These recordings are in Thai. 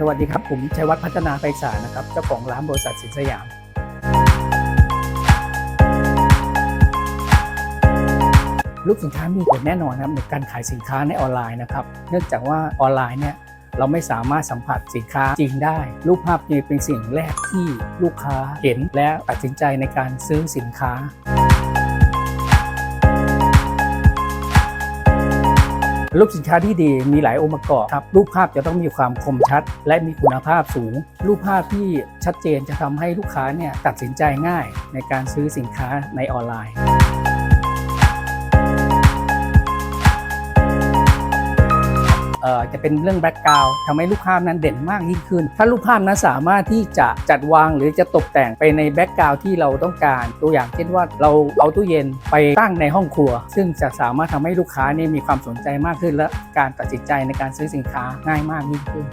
สวัสดีครับ ผมชัยวัฒน์พัฒนาไพศาลนะครับ เจ้าของร้านบริษัทสินสยามรูปสินค้ามีผลแน่นอนนะครับในการขายสินค้าในออนไลน์นะครับ เนื่องจากว่าออนไลน์เนี่ยเราไม่สามารถสัมผัสสินค้าจริงได้ รูปภาพนี่เป็นสิ่งแรกที่ลูกค้าเห็นและตัดสินใจในการซื้อสินค้า รูปสินค้าที่ดีมีหลายองค์ประกอบครับรูปภาพจะต้องมีความคมชัด และมีคุณภาพสูง รูปภาพที่ชัดเจนจะทำให้ลูกค้าเนี่ยตัดสินใจง่ายในการซื้อสินค้าในออนไลน์ จะเป็นเรื่องแบ็กกราวด์ทำให้รูปภาพนั้นเด่นมากยิ่งขึ้น ถ้ารูปภาพนั้นสามารถที่จะจัดวางหรือจะตกแต่งไปในแบ็กกราวด์ที่เราต้องการ ตัวอย่างเช่นว่าเราเอาตู้เย็นไปตั้งในห้องครัว ซึ่งจะสามารถทำให้ลูกค้านี่มีความสนใจมากขึ้น และการตัดสินใจในการซื้อสินค้าง่ายมากยิ่งขึ้น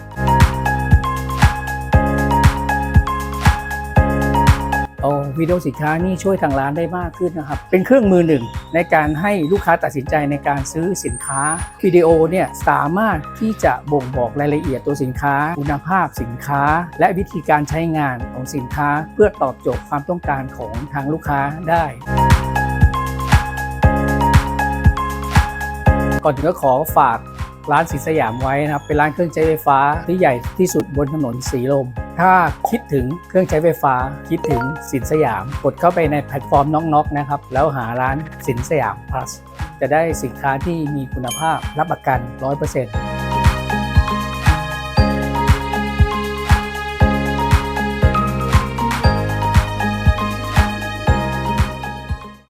โอ้วิดีโอสินค้านี่ช่วยทางร้านได้มากขึ้นนะครับ เป็นเครื่องมือหนึ่งในการให้ลูกค้าตัดสินใจในการซื้อสินค้าวิดีโอเนี่ยสามารถที่จะบ่งบอกรายละเอียดตัวสินค้า คุณภาพสินค้า และวิธีการใช้งานของสินค้า เพื่อตอบโจทย์ความต้องการของทางลูกค้าได้ก่อนอื่นก็ขอฝากร้านสีสยามไว้นะครับ เป็นร้านเครื่องใช้ไฟฟ้าที่ใหญ่ที่สุดบนถนนสีลม ถ้าคิดถึงเครื่องใช้ไฟฟ้า คิดถึงสินสยาม กดเข้าไปในแพลตฟอร์มน้องๆนะครับ แล้วหาร้านสินสยาม plus จะได้สินค้าที่มีคุณภาพรับประกัน 100%